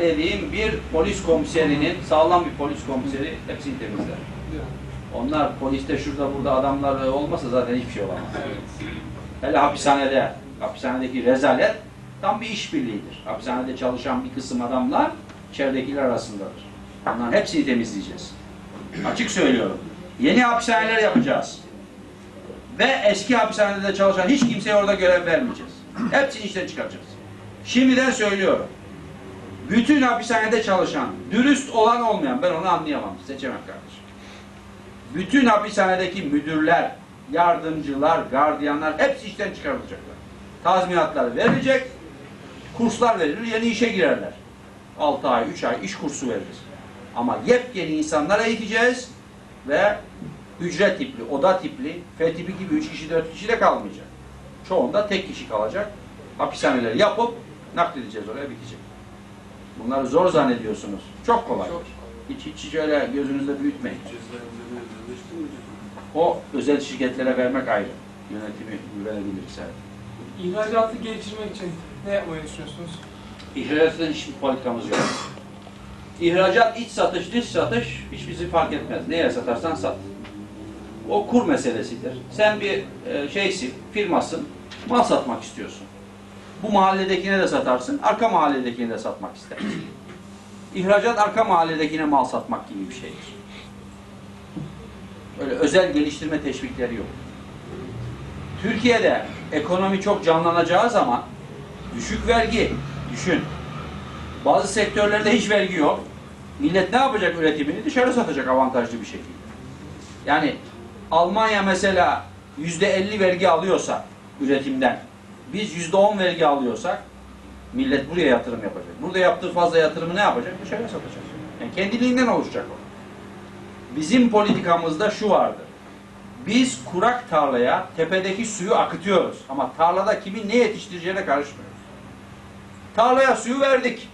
dediğim bir polis komiserinin, sağlam bir polis komiseri hepsini temizler. Onlar poliste şurada burada adamlar olmasa zaten hiçbir şey olamaz. Hele hapishanede, hapishanedeki rezalet tam bir işbirliğidir. Hapishanede çalışan bir kısım adamlar içeridekiler arasındadır. Onların hepsini temizleyeceğiz. Açık söylüyorum. Yeni hapishaneler yapacağız. Ve eski hapishanede çalışan hiç kimseye orada görev vermeyeceğiz. Hepsini işten çıkaracağız. Şimdiden söylüyorum. Bütün hapishanede çalışan, dürüst olan olmayan, ben onu anlayamam, seçemem kardeşim. Bütün hapishanedeki müdürler, yardımcılar, gardiyanlar hepsi işten çıkarılacaklar. Tazminatlar verilecek, kurslar verilir, yeni işe girerler. 6 ay, 3 ay iş kursu veririz. Ama yepyeni insanlara eğiteceğiz ve hücre tipli, oda tipli, F tipi gibi 3 kişi, 4 kişi de kalmayacak. Çoğunda tek kişi kalacak. Hapishaneleri yapıp nakledeceğiz oraya bitecek. Bunları zor zannediyorsunuz. Çok kolaydır. Hiç, hiç, hiç öyle gözünüzde büyütmeyin. O özel şirketlere vermek ayrı. Yönetimi güvenebilirse. İhracatı geliştirmek için ne yapmayı düşünüyorsunuz? İhracatın hiçbir politikamız yok. İhracat, iç satış, dış satış hiç bizi fark etmez. Neye satarsan sat. O kur meselesidir. Sen bir e, şeysin, firmasın, mal satmak istiyorsun. Bu mahalledekine de satarsın, arka mahalledekine de satmak istersin. İhracat arka mahalledekine mal satmak gibi bir şeydir. Öyle özel geliştirme teşvikleri yok. Türkiye'de ekonomi çok canlanacağı zaman düşük vergi, düşün. Bazı sektörlerde hiç vergi yok. Millet ne yapacak üretimini? Dışarı satacak avantajlı bir şekilde. Yani Almanya mesela yüzde elli vergi alıyorsa üretimden, biz yüzde on vergi alıyorsak millet buraya yatırım yapacak. Burada yaptığı fazla yatırımı ne yapacak? Dışarıya satacak. Yani kendiliğinden oluşacak o. Bizim politikamızda şu vardır. Biz kurak tarlaya tepedeki suyu akıtıyoruz. Ama tarlada kimin ne yetiştireceğine karışmıyoruz. Tarlaya suyu verdik.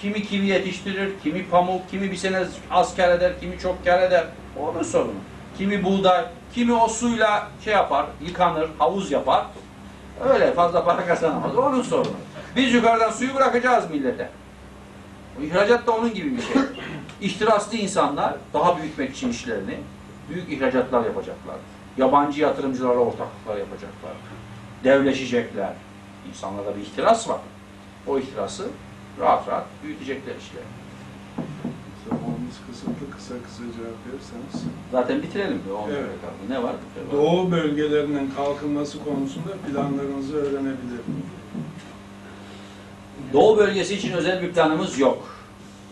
Kimi kivi yetiştirir, kimi pamuk, kimi bir sene az kar eder, kimi çok kar eder. Onun sorunu. Kimi buğday, kimi o suyla şey yapar, yıkanır, havuz yapar. Öyle fazla para kazanamaz. Onun sorunu. Biz yukarıdan suyu bırakacağız millete. O da onun gibi bir şey. İhtiraslı insanlar daha büyütmek için işlerini büyük ihracatlar yapacaklar. Yabancı yatırımcılarla ortaklıklar yapacaklar. Devleşecekler. İnsanlarda bir ihtiras var. O ihtirası rahat rahat büyütecekler işlerini. Kısıtlı kısa kısa cevap verirseniz. Zaten bitirelim. de, Evet. kaldı. Ne var? Doğu bölgelerinin kalkınması konusunda planlarınızı öğrenebilirim. Doğu bölgesi için özel bir planımız yok.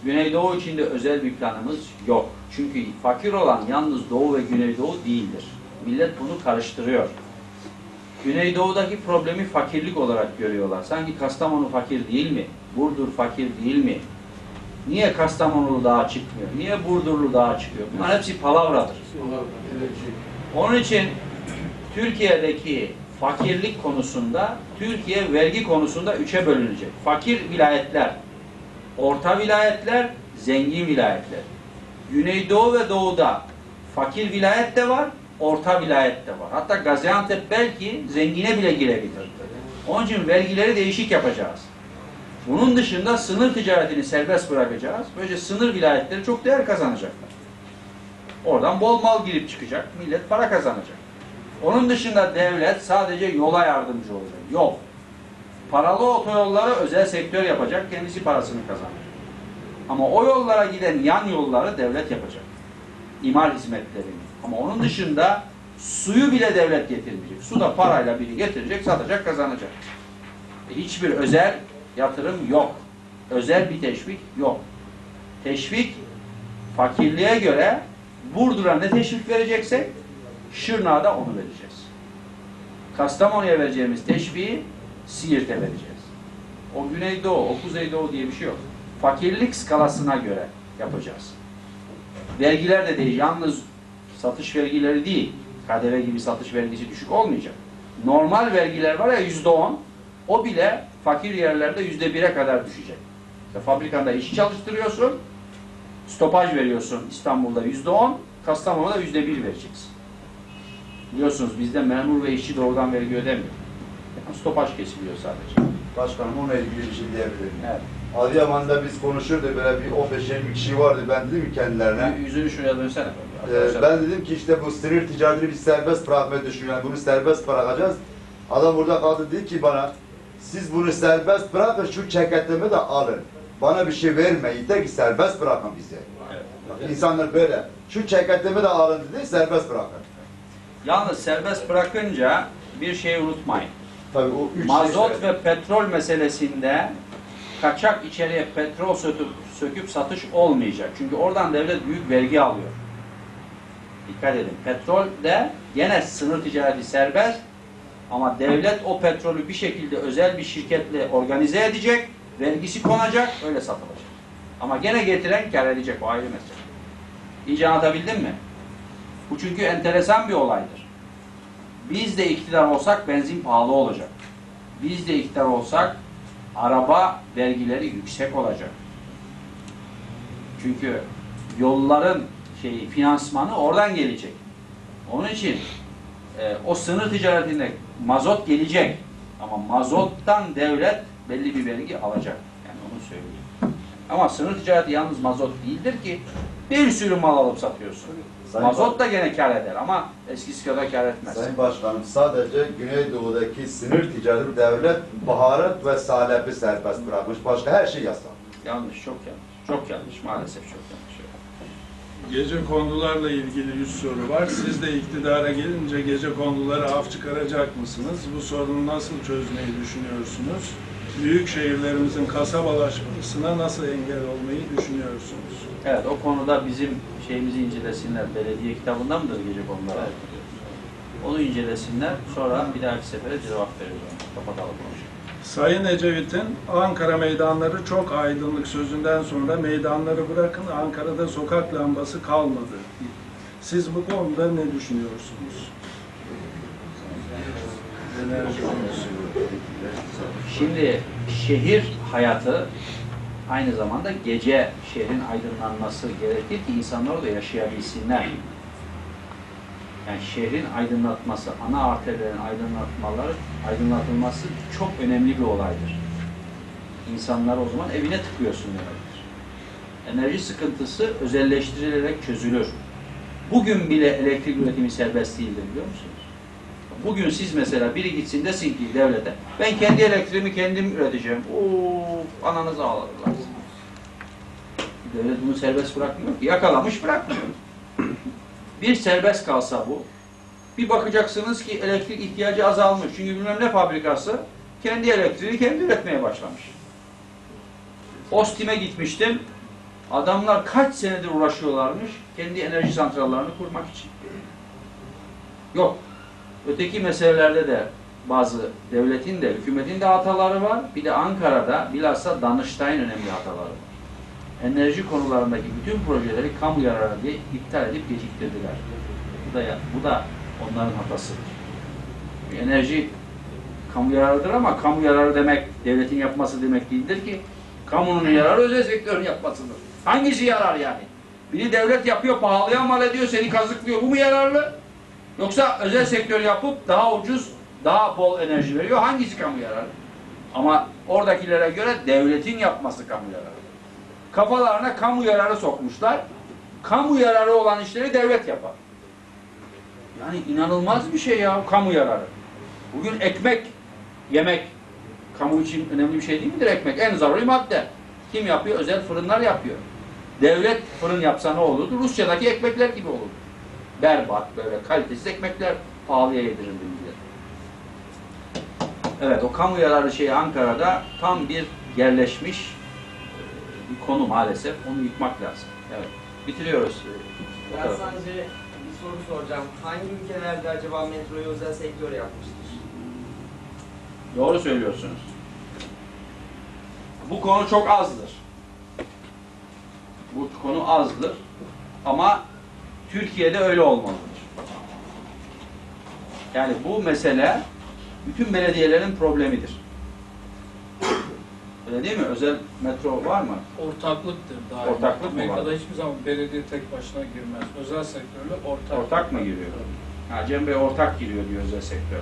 Güneydoğu için de özel bir planımız yok. Çünkü fakir olan yalnız Doğu ve Güneydoğu değildir. Millet bunu karıştırıyor. Güneydoğu'daki problemi fakirlik olarak görüyorlar. Sanki Kastamonu fakir değil mi? Burdur fakir değil mi? Niye Kastamonulu dağa çıkmıyor? Niye Burdurlu dağa çıkıyor? Bunlar hepsi palavradır. Onun için Türkiye'deki fakirlik konusunda, Türkiye vergi konusunda üçe bölünecek. Fakir vilayetler, orta vilayetler, zengin vilayetler. Güneydoğu ve doğuda fakir vilayet de var, orta vilayet de var. Hatta Gaziantep belki zengine bile girebilir. Onun için vergileri değişik yapacağız. Bunun dışında sınır ticaretini serbest bırakacağız. Böylece sınır vilayetleri çok değer kazanacaklar. Oradan bol mal girip çıkacak, millet para kazanacak. Onun dışında devlet sadece yola yardımcı olacak. Yol. Paralı otoyolları özel sektör yapacak, kendisi parasını kazanacak. Ama o yollara giden yan yolları devlet yapacak. İmar hizmetlerini. Ama onun dışında suyu bile devlet getirmeyecek. Su da parayla biri getirecek, satacak, kazanacak. E, Hiçbir özel yatırım yok. Özel bir teşvik yok. Teşvik fakirliğe göre Burdur'a ne teşvik vereceksek Şırnak'a da onu vereceğiz. Kastamonu'ya vereceğimiz teşviği Siirt'e vereceğiz. O Güneydoğu, o Kuzeydoğu diye bir şey yok. Fakirlik skalasına göre yapacağız. Vergiler de değil. Yalnız satış vergileri değil. KDV gibi satış vergisi düşük olmayacak. Normal vergiler var ya yüzde on. O bile fakir yerlerde yüzde bire kadar düşecek. İşte fabrikanda işçi çalıştırıyorsun. Stopaj veriyorsun İstanbul'da yüzde on. Kastamonu'da yüzde bir vereceksin. Biliyorsunuz bizde memur ve işçi doğrudan vergi ödemiyor. Yani stopaj kesiliyor sadece. Başkanım onunla ilgili bir şey diyebilir miyim? Evet. Adıyaman'da biz konuşurduk böyle bir 15-20 kişi vardı. Ben dedim ki kendilerine. Yüzünü şuraya dönsene. Arkadaşlar. ben dedim ki işte bu sınır ticaretini biz serbest bırakmayı düşünüyoruz. Yani bunu serbest bırakacağız. Adam burada kaldı dedi ki bana siz bunu serbest bırakın şu çeketlemi de alın. Bana bir şey vermeyin de ki serbest bırakın bizi. Evet. İnsanlar böyle. Şu çeketlemi de alın dedi serbest bırakın. Yalnız serbest bırakınca bir şeyi unutmayın. Tabii o üç Mazot şey- ve petrol meselesinde kaçak içeriye petrol söküp, söküp satış olmayacak. Çünkü oradan devlet büyük vergi alıyor. Dikkat edin. Petrol de gene sınır ticareti serbest ama devlet o petrolü bir şekilde özel bir şirketle organize edecek, vergisi konacak, öyle satılacak. Ama gene getiren kar edecek, o ayrı mesele. İyice anlatabildim mi? Bu çünkü enteresan bir olaydır. Biz de iktidar olsak benzin pahalı olacak. Biz de iktidar olsak araba vergileri yüksek olacak. Çünkü yolların şeyi finansmanı oradan gelecek. Onun için e, o sınır ticaretinde mazot gelecek. Ama mazottan devlet belli bir vergi alacak. Yani onu söyleyeyim. Ama sınır ticareti yalnız mazot değildir ki bir sürü mal alıp satıyorsun. Sayın Mazot da gene kar eder ama eskisi kadar kar etmez. Sayın Başkanım sadece Güneydoğu'daki sınır ticareti devlet baharat ve salepi serbest bırakmış. Başka her şey yasak. Yanlış, çok yanlış. Çok yanlış, maalesef çok yanlış. Gece kondularla ilgili yüz soru var. Siz de iktidara gelince gece kondulara af çıkaracak mısınız? Bu sorunu nasıl çözmeyi düşünüyorsunuz? Büyük şehirlerimizin kasabalaşmasına nasıl engel olmayı düşünüyorsunuz? Evet, o konuda bizim şeyimizi incelesinler. Belediye kitabında mıdır gece konuları? Onu incelesinler. Sonra bir dahaki sefere cevap veririz. Kapatalım konuşalım. Sayın Ecevit'in Ankara meydanları çok aydınlık sözünden sonra meydanları bırakın Ankara'da sokak lambası kalmadı. Siz bu konuda ne düşünüyorsunuz? Şimdi şehir hayatı aynı zamanda gece şehrin aydınlanması gerekir ki insanlar orada yaşayabilsinler. Yani şehrin aydınlatması, ana arterlerin aydınlatmaları, aydınlatılması çok önemli bir olaydır. İnsanları o zaman evine tıkıyorsun demektir. Enerji sıkıntısı özelleştirilerek çözülür. Bugün bile elektrik üretimi serbest değildir biliyor musunuz? Bugün siz mesela biri gitsin desin ki devlete ben kendi elektriğimi kendim üreteceğim. Oo, ananızı ağladılar. Devlet bunu serbest bırakmıyor ki. Yakalamış bırakmıyor. Bir serbest kalsa bu. Bir bakacaksınız ki elektrik ihtiyacı azalmış. Çünkü bilmem ne fabrikası kendi elektriğini kendi üretmeye başlamış. Ostim'e gitmiştim. Adamlar kaç senedir uğraşıyorlarmış kendi enerji santrallerini kurmak için. Yok. Öteki meselelerde de bazı devletin de hükümetin de hataları var. Bir de Ankara'da bilhassa Danıştay'ın önemli hataları var. Enerji konularındaki bütün projeleri kamu yararı diye iptal edip geciktirdiler. Bu da bu da onların hatasıdır. Enerji kamu yararıdır ama kamu yararı demek devletin yapması demek değildir ki kamunun yararı özel sektörün yapmasıdır. Hangisi yarar yani? Biri devlet yapıyor, pahalıya mal ediyor, seni kazıklıyor. Bu mu yararlı? Yoksa özel sektör yapıp daha ucuz, daha bol enerji veriyor. Hangisi kamu yararı? Ama oradakilere göre devletin yapması kamu yararı. Kafalarına kamu yararı sokmuşlar. Kamu yararı olan işleri devlet yapar. Yani inanılmaz bir şey ya kamu yararı. Bugün ekmek yemek kamu için önemli bir şey değil midir ekmek? En zaruri madde. Kim yapıyor? Özel fırınlar yapıyor. Devlet fırın yapsa ne olurdu? Rusya'daki ekmekler gibi olurdu. Berbat böyle kalitesiz ekmekler pahalıya yedirildi millet. Evet o kamu yararı şeyi Ankara'da tam bir yerleşmiş bir konu maalesef. Onu yıkmak lazım. Evet. Bitiriyoruz. Ben sadece bir soru soracağım. Hangi ülkelerde acaba metroyu özel sektör yapmıştır? Doğru söylüyorsunuz. Bu konu çok azdır. Bu konu azdır. Ama Türkiye'de öyle olmalıdır. Yani bu mesele bütün belediyelerin problemidir. Öyle değil mi? Özel metro var mı? Ortaklıktır daha. Ortaklık mı Amerika'da var? hiçbir zaman belediye tek başına girmez. Özel sektörle ortak. Ortak mı giriyor? Ha, Cem Bey ortak giriyor diyor özel sektör.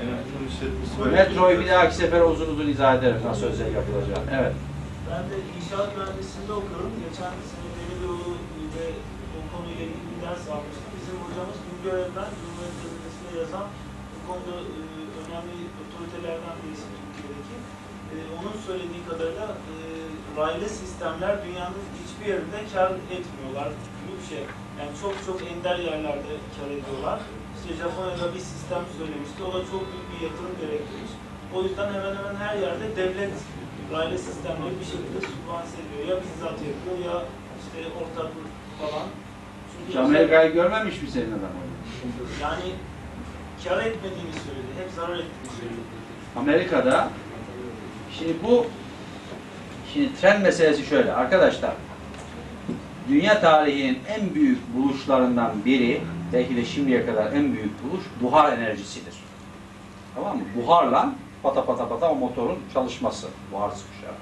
Yönetim işletmesi ve- Metroyu bir dahaki sefer uzun uzun izah ederim nasıl özel yapılacağını. Evet. Ben de inşaat mühendisliğinde okuyorum. Geçen sene demir yolu ve o konuyla ilgili bir ders almıştım. Bizim hocamız Bilgi Öğretmen, Cumhuriyet Gazetesi'nde yazan bu konuda e, önemli otoritelerden birisi Türkiye'deki. E, onun söylediği kadarıyla e, raylı sistemler dünyanın hiçbir yerinde kar etmiyorlar gibi bir şey. Yani çok çok ender yerlerde kar ediyorlar. İşte Japonya'da bir sistem söylemişti. O da çok büyük bir yatırım gerektiriyor. O yüzden hemen hemen her yerde devlet raylı sistemleri bir şekilde sübvanse ediyor. Ya bizzat yapıyor ya işte ortaklık falan. Çünkü Amerika'yı görmemiş mi senin adam? yani kar etmediğini söyledi. Hep zarar ettiğini söyledi. Amerika'da şimdi bu şimdi tren meselesi şöyle arkadaşlar dünya tarihinin en büyük buluşlarından biri belki de şimdiye kadar en büyük buluş buhar enerjisidir. Tamam mı? Buharla pata pata pata o motorun çalışması. Buhar sıkışarak.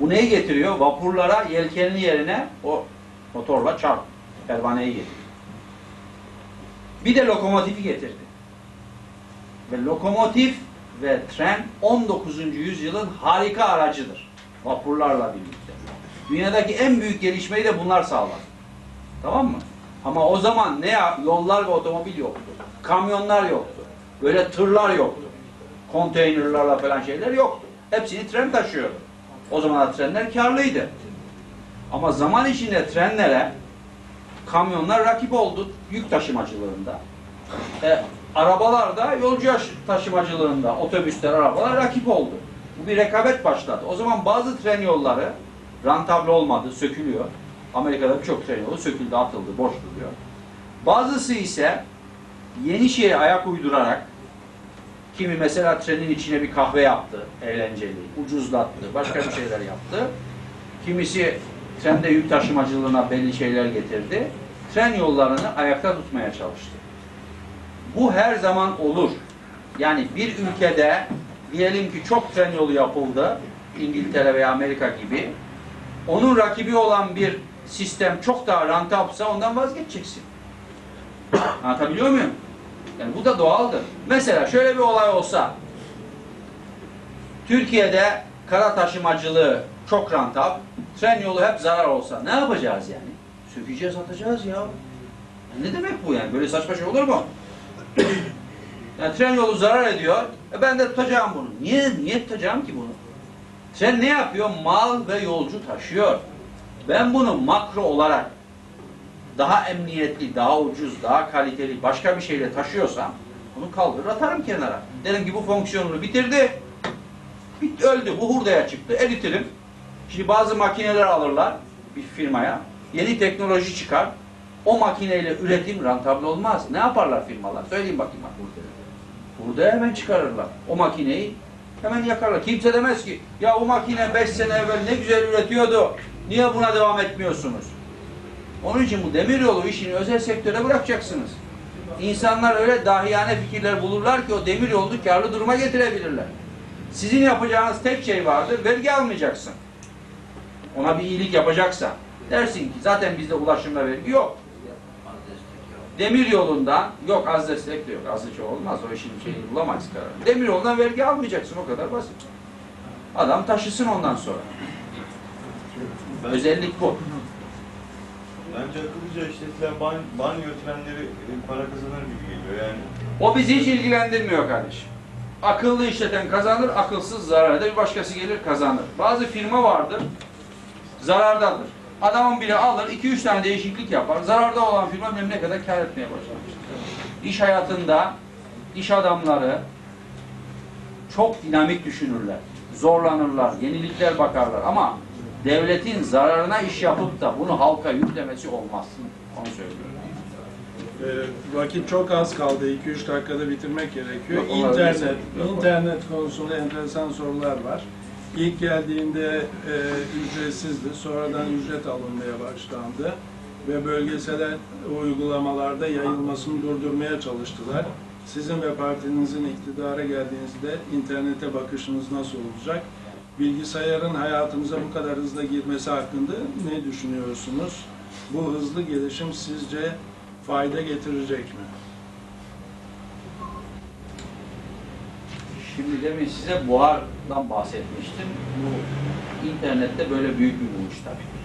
Bu neyi getiriyor? Vapurlara yelkenin yerine o motorla çarp. Pervaneyi getiriyor. Bir de lokomotifi getirdi. Ve lokomotif ve tren 19. yüzyılın harika aracıdır. Vapurlarla birlikte. Dünyadaki en büyük gelişmeyi de bunlar sağlar. Tamam mı? Ama o zaman ne? Yollar ve otomobil yoktu. Kamyonlar yoktu. Böyle tırlar yoktu. Konteynerlarla falan şeyler yoktu. Hepsini tren taşıyordu. O zamanlar trenler karlıydı. Ama zaman içinde trenlere kamyonlar rakip oldu yük taşımacılığında. E, arabalar da yolcu taşımacılığında, otobüsler, arabalar rakip oldu. Bu bir rekabet başladı. O zaman bazı tren yolları rentable olmadı, sökülüyor. Amerika'da birçok tren yolu söküldü, atıldı, boş duruyor. Bazısı ise yeni şeye ayak uydurarak kimi mesela trenin içine bir kahve yaptı, eğlenceli, ucuzlattı, başka bir şeyler yaptı. Kimisi trende yük taşımacılığına belli şeyler getirdi. Tren yollarını ayakta tutmaya çalıştı. Bu her zaman olur. Yani bir ülkede diyelim ki çok tren yolu yapıldı. İngiltere veya Amerika gibi. Onun rakibi olan bir sistem çok daha rentapsa ondan vazgeçeceksin. Anlatabiliyor muyum? Yani bu da doğaldır. Mesela şöyle bir olay olsa Türkiye'de kara taşımacılığı çok rantap, tren yolu hep zarar olsa ne yapacağız yani? Sökeceğiz, atacağız. Ya Ne demek bu yani? Böyle saçma şey olur mu? Yani tren yolu zarar ediyor. E ben de tutacağım bunu. Niye? Niye tutacağım ki bunu? Tren ne yapıyor? Mal ve yolcu taşıyor. Ben bunu makro olarak daha emniyetli, daha ucuz, daha kaliteli başka bir şeyle taşıyorsam bunu kaldırır atarım kenara. Derim ki bu fonksiyonunu bitirdi. Bit öldü. Bu hurdaya çıktı. Eritirim. Şimdi bazı makineler alırlar bir firmaya. Yeni teknoloji çıkar. O makineyle üretim rentable olmaz. Ne yaparlar firmalar? Söyleyin bakayım bak. Hurdaya hemen çıkarırlar. O makineyi hemen yakarlar. Kimse demez ki ya o makine 5 sene evvel ne güzel üretiyordu. Niye buna devam etmiyorsunuz? Onun için bu demiryolu işini özel sektöre bırakacaksınız. İnsanlar öyle dahiyane fikirler bulurlar ki o demiryolunu karlı duruma getirebilirler. Sizin yapacağınız tek şey vardır, vergi almayacaksın. Ona bir iyilik yapacaksa. Dersin ki zaten bizde ulaşımda vergi yok. Demir yolundan, yok az destek de yok, az da çok olmaz, o işin şeyini bulamayız kararını. Demir yolundan vergi almayacaksın, o kadar basit. Adam taşısın ondan sonra. Özellik bu. Bence akıllıca işletilen ban, banyo trenleri e, para kazanır gibi geliyor yani. O bizi hiç ilgilendirmiyor kardeşim. Akıllı işleten kazanır, akılsız zarar eder. Bir başkası gelir kazanır. Bazı firma vardır, zarardadır. Adamın biri alır, iki üç tane değişiklik yapar. Zararda olan firma ne kadar kar etmeye başlamıştır. İş hayatında iş adamları çok dinamik düşünürler. Zorlanırlar, yenilikler bakarlar ama devletin zararına iş yapıp da bunu halka yüklemesi olmaz. Onu söylüyorum. Ee, vakit çok az kaldı. 2-3 dakikada bitirmek gerekiyor. Yok, internet, internet konusunda enteresan sorular var. İlk geldiğinde e, ücretsizdi. Sonradan ücret alınmaya başlandı. Ve bölgesel uygulamalarda yayılmasını durdurmaya çalıştılar. Sizin ve partinizin iktidara geldiğinizde internete bakışınız nasıl olacak? Bilgisayarın hayatımıza bu kadar hızla girmesi hakkında ne düşünüyorsunuz? Bu hızlı gelişim sizce fayda getirecek mi? Şimdi demin size buhardan bahsetmiştim. Bu internette böyle büyük bir buluş tabii.